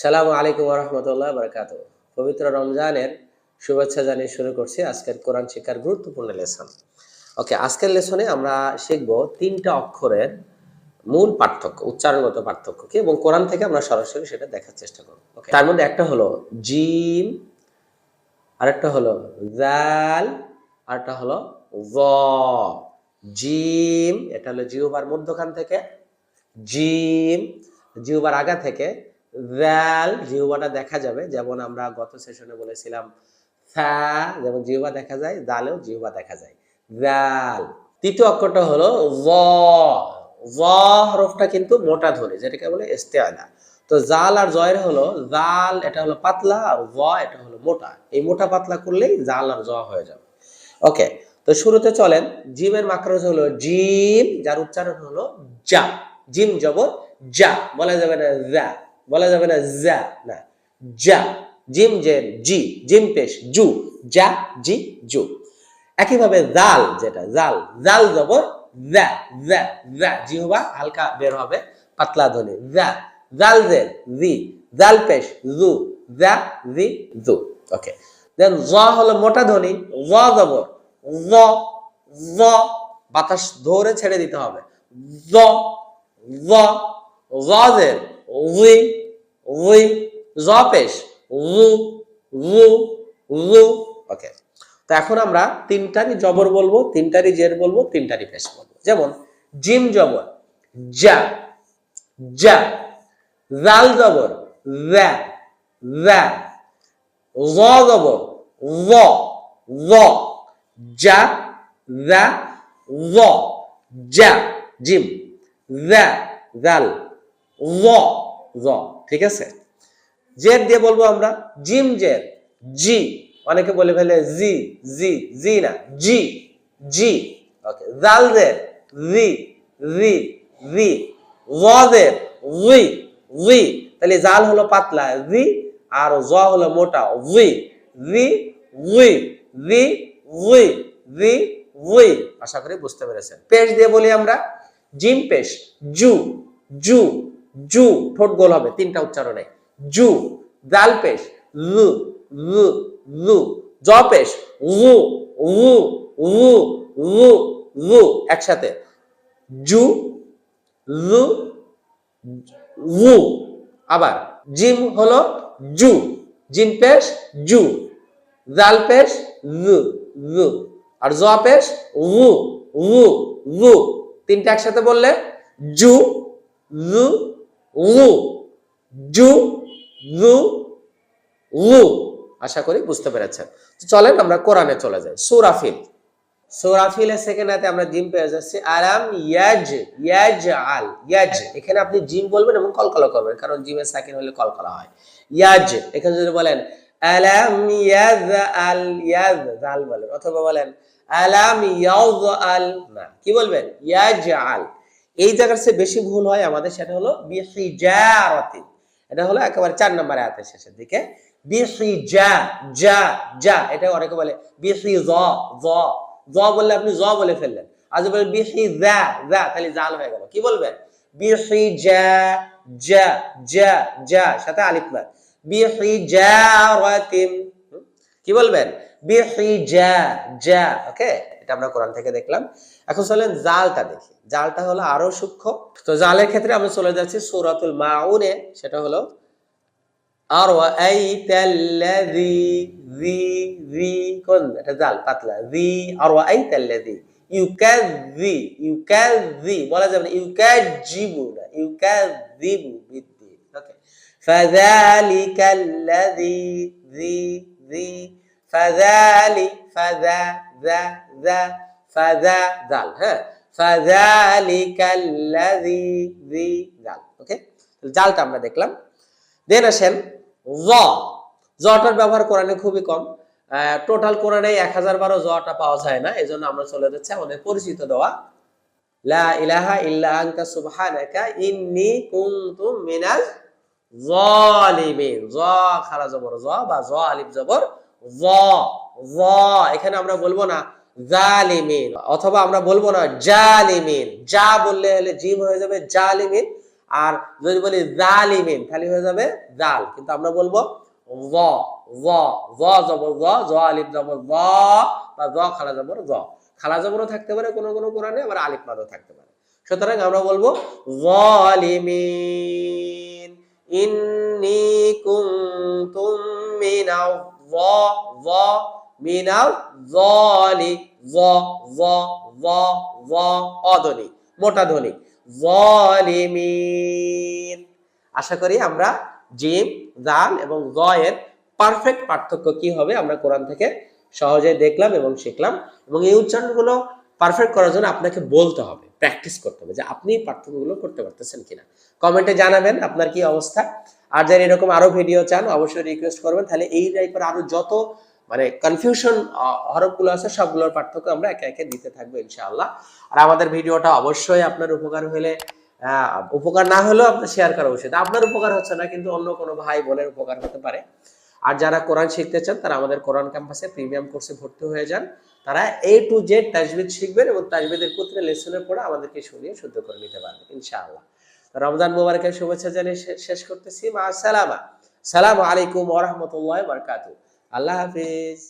সালামু আলাইকুম রহমতুল্লাহ বরকাত পবিত্র রমজানের শুভেচ্ছা জানিয়ে শুরু করছি আজকের কোরআন শিক্ষার গুরুত্বপূর্ণ লেসন। ওকে, আজকের লেসনে আমরা শিখব তিনটা অক্ষরের মূল পার্থক্য, উচ্চারণগত পার্থক্য কি এবং কোরআন থেকে আমরা সরাসরি সেটা দেখার চেষ্টা করব। ওকে, তার মধ্যে একটা হলো জিম, আরেকটা হলো জাল আরেকটা হলো জ জিম, এটা হলো জিহ্বার মধ্যখান থেকে, জিম, জিহ্বার আগা থেকে ভ্যাল জিহ্বাটা দেখা যাবে। যেমন আমরা গত সেশনে বলেছিলাম ফা যেমন জিহ্বা দেখা যায় দালেও জিহ্বা দেখা যায়। ভ্যাল তৃতীয় অক্ষরটা হলো জ জ হরফটা কিন্তু মোটা ধরে যেটাকে বলে ইস্তেআলা তো জাল আর জয়ের হলো জাল এটা হলো পাতলা, আর জ এটা হলো মোটা। এই মোটা পাতলা করলেই জাল আর জ হয়ে যাবে। ওকে, তো শুরুতে চলেন। জিমের মাকরজ হলো জিম, যার উচ্চারণ হলো যা। জিম জবর যা, বলা যাবে না যা বলা যাবে না যা না। যা, জিম জের জি, জিম পেশ, জু। যা, জি, জু। একইভাবে জাল যেটা, জাল। জাল জবর যা যা যা। জিহবা হালকা বের হবে, পাতলা ধ্বনি। যা, জাল জের জি। জাল পেশ, জু। যা, জি, জু। ওকে। দেন জ হলো মোটা ধ্বনি। জ জবর জ জ। বাতাস ধরে ছেড়ে দিতে হবে। জ জ জের উই উই জ পেশ উ উ উ ওকে তো এখন আমরা তিনটারই জবর বলব, তিনটারই জের বলব, তিনটারই পেশ বলব। যেমন, জিম জবর, যা যা, জাল জবর, যা যা, জ জবর, জ জ, যা যা, জ, যা, জিম, যা, জাল। জ জ ঠিক আছে জের দিয়ে বলব আমরা জিম জের জি অনেকে বলে ফেলে জি জি জি না জি জি ওকে জাল জের জি জি জি জের উই উই তাহলে জাল হলো পাতলা জি আর জ হলো মোটা উই জি উই জি উই জি উই আশা করি বুঝতে পেরেছেন পেশ দিয়ে বলি আমরা জিম পেশ জু জু জু, ঠোঁট গোল হবে, তিনটা উচ্চারণে। জু জাল পেশ, লু লু লু। জ পেশ লু লু লু লু লু, একসাথে। জু, লু, উ। আবার, জিম হলো জু, জিম পেশ, জু। জাল পেশ, লু লু। আর জ পেশ উ, লু লু। তিনটা একসাথে বললে, জু, লু লু জু লু লু আশা করি বুঝতে পেরেছেন। তো চলেন আমরা কোরআনে চলে যাই। সুরাফিল সুরাফিলের সেকেন্ড হাতে আমরা জিম পেয়ে যাচ্ছি। আরাম ইয়াজ ইয়াজ আল ইয়াজ। এখানে আপনি জিম বলবেন এবং কলকলা করবেন, কারণ জিমের সেকেন্ড হলে কলকলা হয়। ইয়াজ, এখানে যদি বলেন, আলাম ইয়াজ আল ইয়াজ জাল বলেন, অথবা বলেন, আলাম ইয়াজ আল না, কি বলবেন? ইয়াজ আল এই জায়গার চেয়ে বেশি ভুল হয় আমাদের সেটা হলো বিহিজারাতি এটা হলো একেবারে চার নম্বর আয়াতের শেষের দিকে। বিহিজা যা যা এটা অনেকে বলে বিহি জ জ জ বললে আপনি জ বলে ফেললেন। আজ বলেন বিহি যা যা তাহলে জাল হয়ে গেল। কি বলবেন? বিহি যা যা যা যা সাথে আলিফ লাম বিহি জারাতিম কি বলবেন? বিহি যা যা ওকে? এটা আমরা কোরআন থেকে দেখলাম। এখন চলেন জালটা দেখি। জালটা হলো আরও সূক্ষ্ম। তো জালের ক্ষেত্রে আমরা চলে যাচ্ছি সূরাতুল মাউনে, সেটা হলো আর আইতাল্লাযী জি জি, কোন? এটা জাল, পাতলা। জি আর ইউকাযযি ইউকাযযি, বলা যাবে না। ইউকাযিবু না ওকে জি জি ফাযালি ফাযা যা যা ফাযা জাল হ্যাঁ? ফাযালিকাল্লাযী জি জাল ওকে জালটা আমরা দেখলাম। দেন আসেন জ। জটার ব্যবহার কোরআনে খুবই কম। টোটাল কোরআনে এক হাজার বারো জটা পাওয়া যায় না এই জন্য আমরা চলে যাচ্ছি আমাদের পরিচিত দেওয়া। লা ইলাহা ইল্লা আনতা সুবহানাকা ইন্নী কুনতু মিনাল জালিমিন। জ খারা জবর, জ বা জ আলিফ জবর। এখানে আমরা বলব না জালিমিন, অথবা আমরা বলব না জালিমিন। যা বললে হলে জিম হয়ে যাবে জালিমিন, আর যদি বলি জালিমিন, তাহলে হয়ে যাবে জাল। কিন্তু আমরা বলব খালা খালা থাকতে পারে, কোনো কোনো থাকতে পারে। সুতরাং আমরা বলব জালিমিন, ইন্নি কুনতুম মিনাল জ জ, মিনাল জলি, জ জ জ জ, অধ্বনি, মোটা ধ্বনি জলিমিন আশা করি আমরা জিম, জাল এবং জ এর পারফেক্ট পার্থক্য কি হবে আমরা কোরআন থেকে সহজে দেখলাম এবং শিখলাম এবং এই উচ্চারণগুলো পারফেক্ট করার জন্য আপনাকে বলতে হবে প্র্যাকটিস করতে হবে যে আপনি পার্থক্যগুলো করতে পারতেছেন কিনা। কমেন্টে জানাবেন আপনার কি অবস্থা। আর যারা এরকম আরও ভিডিও চান, অবশ্যই রিকোয়েস্ট করবেন। তাহলে এই টাইপের আরও যত মানে কনফিউশন হরফগুলো আছে, সবগুলোর পার্থক্য আমরা একে একে দিতে থাকব ইনশাআল্লাহ। আর আমাদের ভিডিওটা অবশ্যই আপনার উপকার হলে উপকার না হলেও আপনার শেয়ার করা উচিত। আপনার উপকার হচ্ছে না, কিন্তু অন্য কোনো ভাই বোনের উপকার হতে পারে। আর যারা কোরআন শিখতে চান, তারা আমাদের কোরআন ক্যাম্পাসে প্রিমিয়াম কোর্সে ভর্তি হয়ে যান। তারা এ টু জেড তাজবিদ শিখবেন এবং তাজবিদের পুত্রে লেসনের পরে আমাদেরকে শুনিয়ে শুদ্ধ করে নিতে পারবেন, ইনশাআল্লাহ। রমজান মুবারকের শুভেচ্ছা জানিয়ে শেষ করতেছি। মা সালামা। সালাম আলাইকুম ওরহমতুল্লাহ বরকাতু আল্লাহ হাফিজ।